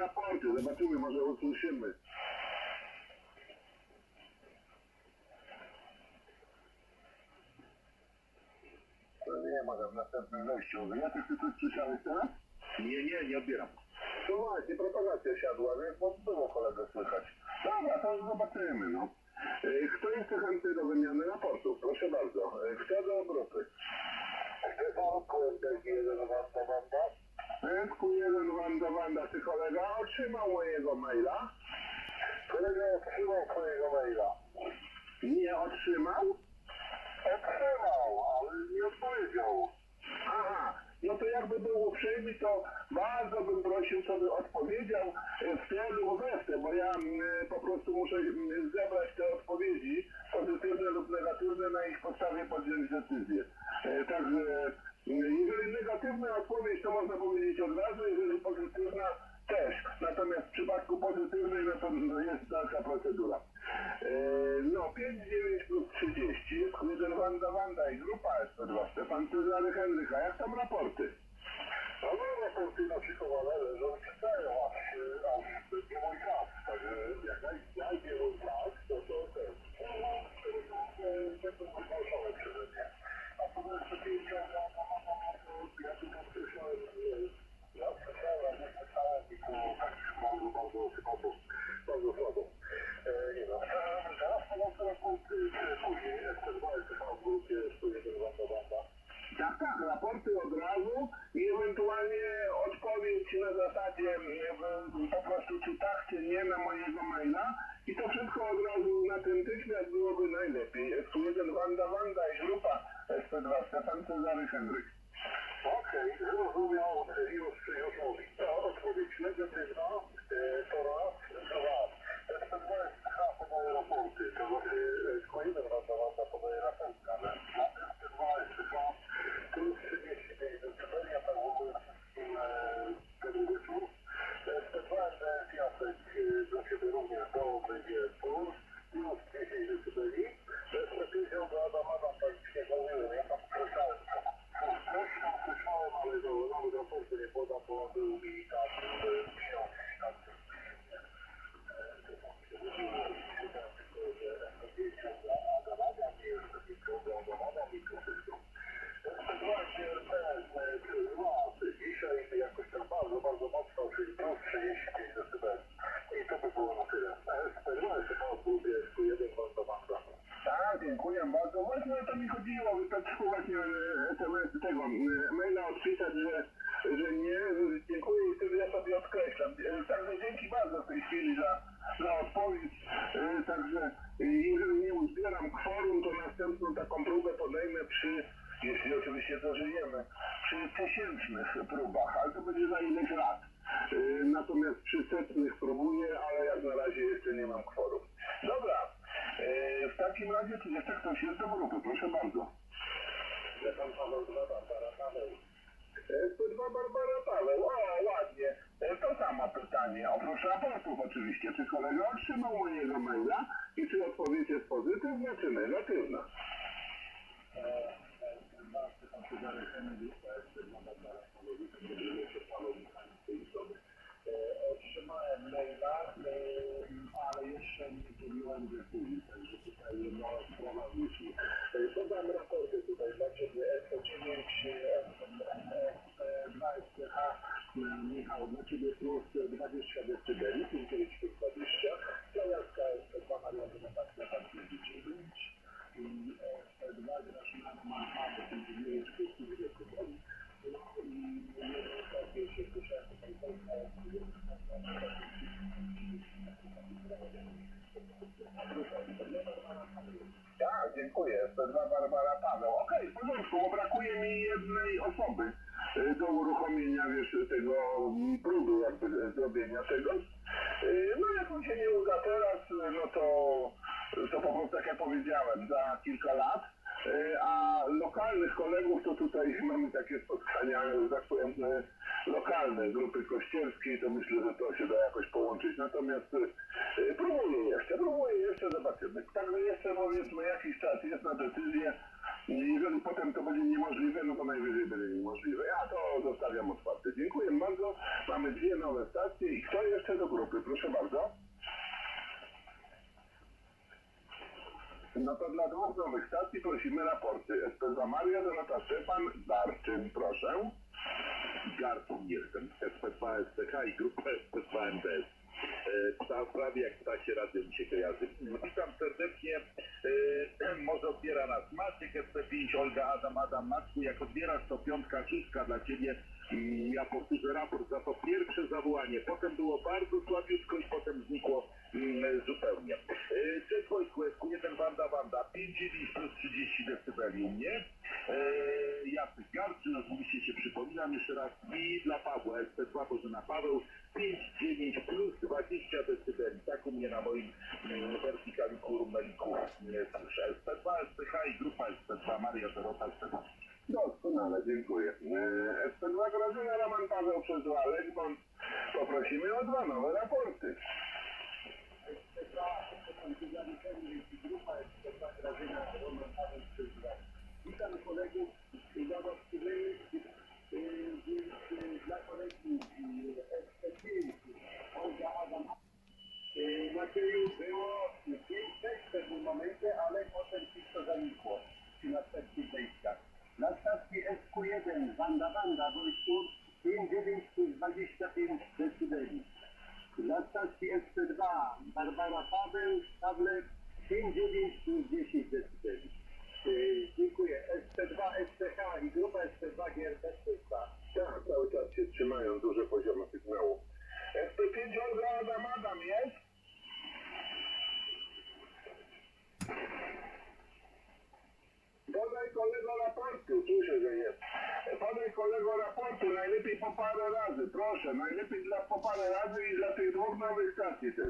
raporty, zobaczymy, może usłyszymy. To nie ma tam w następnym wejściu. Ja ty coś słyszałeś teraz? Nie, nie, nie odbieram. No właśnie, propagacja siadła, więc było kolegę słychać. Dobra, to już zobaczymy, no. E, Kto jest chętny do wymiany raportów? Proszę bardzo. E, Kto do grupy? Stefan Kłębek, Związku 1 Wanda Wanda, czy kolega otrzymał mojego maila? Kolega otrzymał twojego maila. Nie otrzymał? Otrzymał, ale nie jakby był uprzejmy, to bardzo bym prosił, żeby odpowiedział e, w celu westę, bo ja mm, po prostu muszę mm, zebrać te odpowiedzi, pozytywne lub negatywne, na ich podstawie podjąć decyzję. E, Także mm, jeżeli negatywna odpowiedź, to można powiedzieć od razu, jeżeli pozytywna, też. Natomiast w przypadku pozytywnej, no to jest taka procedura. E, No, 5, 9 plus 30, jeden Wanda Wanda i grupa SP2, Stefan Cezary Henryka. Jak tam raporty? No, no, raporty naszykowane leżą, czytają aż, aż będzie mój czas. Także jak najdzie mój czas, to to też. Będą wygłoszone przeze mnie. A co do jeszcze pięciu, ja tu podkreślałem, ja słyszałem, nie słyszałem i tu tak bardzo, bardzo, bardzo, bardzo słabo. E, nie no, teraz pomocy raporty później, ST2, STV w grupie 101 Wanda Wanda. Tak, tak, raporty od razu i ewentualnie odpowiedź na zasadzie e, tak, czy nie na mojego maila i to wszystko od razu natychmiast byłoby najlepiej. S1 Wanda Wanda i grupa SP2 Stefan Cezary Henryk. Okej, zrozumiał, już, już mówi. To odpowiedź negatywna, e, to raz, dwa. SP2 SPH podaje raporty, to znaczy S1 Wanda Wanda podaje raporty, ale dla SP2 SPH plus 35 dB, ja tak w ogóle wszystkim e, dobry wieczór. SP2 NDS Jacek e, dla Ciebie również do będzie plus, plus 10 dB. SP50 do Adama, tak jak się mówiłem, ja tam słyszałem, Zresztą słyszałem, ale do nowy raportu nie podam, bo on był mi tam e, książ, tak. Dzisiaj jakoś tam bardzo, bardzo mocno, czyli plus 35 dB. I to by było na tyle. SP2 chyba odbudzie jeden bardzo bardzo. Tak, dziękuję bardzo. Właśnie o to mi chodziło, wystarczyło właśnie e, SMS tego e, maila odpisać, że, że nie. Dziękuję i wtedy ja sobie odkreślam. E, Także dzięki bardzo w tej chwili za, za odpowiedź. Także jeżeli nie uzbieram kworum, to następną taką próbę podejmę przy, jeśli oczywiście dożyjemy, przy tysięcznych próbach, ale to będzie za ileś lat. Natomiast przy setnych próbuję, ale jak na razie jeszcze nie mam kworum. E, takim razie, czy jeszcze ktoś jest do grupy? Proszę bardzo. Stefan Paweł 2, Barbara Paweł. SP2 Barbara Paweł, o ładnie. E, To samo pytanie, oprócz raportów oczywiście. Czy kolega otrzymał mojego maila i czy odpowiedź jest pozytywna, czy negatywna? Otrzymałem maila, ale jeszcze nie udzieliłem decyzji, także tutaj jedna sprawa wyszła. Podam raporty tutaj dla Ciebie, SO9, SO2 SPH, Michał, dla Ciebie plus 20 dB, 5 plus 20, dla Jacka SO2 Mariana Natakna 59 i SO2 Grażyna Manhattan 59 plus 20 dB. No i nie wiem, się słyszałem tutaj Tak, dziękuję. SP2 Barbara Paweł. Okej, w porządku, bo brakuje mi jednej osoby y, do uruchomienia, wiesz, tego próby jakby y, zrobienia tego. Y, No jak mi się nie uda teraz, y, no to, to po prostu tak jak powiedziałem, za kilka lat. Y, A lokalnych kolegów to tutaj mamy takie spotkania, tak powiem, y, lokalne grupy kościelskiej, to myślę, że to się da jakoś połączyć. Natomiast y, próbuję jeszcze, próbuję jeszcze, zobaczymy. Także jeszcze powiedzmy jakiś czas jest na decyzję, Jeżeli potem to będzie niemożliwe, no to najwyżej będzie niemożliwe. Ja to zostawiam otwarte. Dziękuję bardzo. Mamy dwie nowe stacje i kto jeszcze do grupy? Proszę bardzo. No to dla dwóch nowych stacji prosimy raporty. SP2 Maria, Donata Szczepan, Darczyn, proszę. Garcun jestem, SP2 SPH i grupa SP2 MDS. Ta prawie jak ptasie radio mi się kojarzy. Witam serdecznie. E, Może odbiera nas Maciek, SP5, Olga, Adam, Adam, Maczku. Jak odbierasz to piątka, szóstka dla Ciebie. Mm, Ja powtórzę raport za to pierwsze zawołanie. Potem było bardzo słabiutko i potem znikło mm, zupełnie. E, Cześć Wojtku, SQ1 Wanda Wanda, 5,9 plus 30 decybeli u mnie. E, Jacek Garczy, oczywiście się przypominam jeszcze raz. I dla SP2 Bożyna Paweł, 5,9 plus 20 decybeli. Tak u mnie na moim mm, wertykaliku rumeliku nie słyszę. SP2, SPH i grupa SP2 Maria Dorota SP2. Doskonale, dziękuję. E, SP2 Grażyna, Roman Paweł przez Legmont. Poprosimy o dwa nowe raporty. Witam kolegów i zobaczymy dla kolegi SP5 Olga Adam Y, Macieju było 5-6 w pewnym momencie, ale potem wszystko zanikło następnych wejściach. Na stacji SQ1 Wanda Wanda Wojtku 5-9 plus 25 decybeli. Na stacji SP2 Barbara Paweł Tablet 5-9 plus 10 decybeli. Y, Dziękuję. SP2, SPH i grupa SP2 GRP 2 Tak, cały czas się trzymają duże poziomy sygnału. SP5 Olga Adam Adam jest? Podaj raportu, słyszę, że jest. Podaj kolego raportu, najlepiej po parę razy, proszę, najlepiej dla po parę razy i dla tych dwóch nowych stacji też.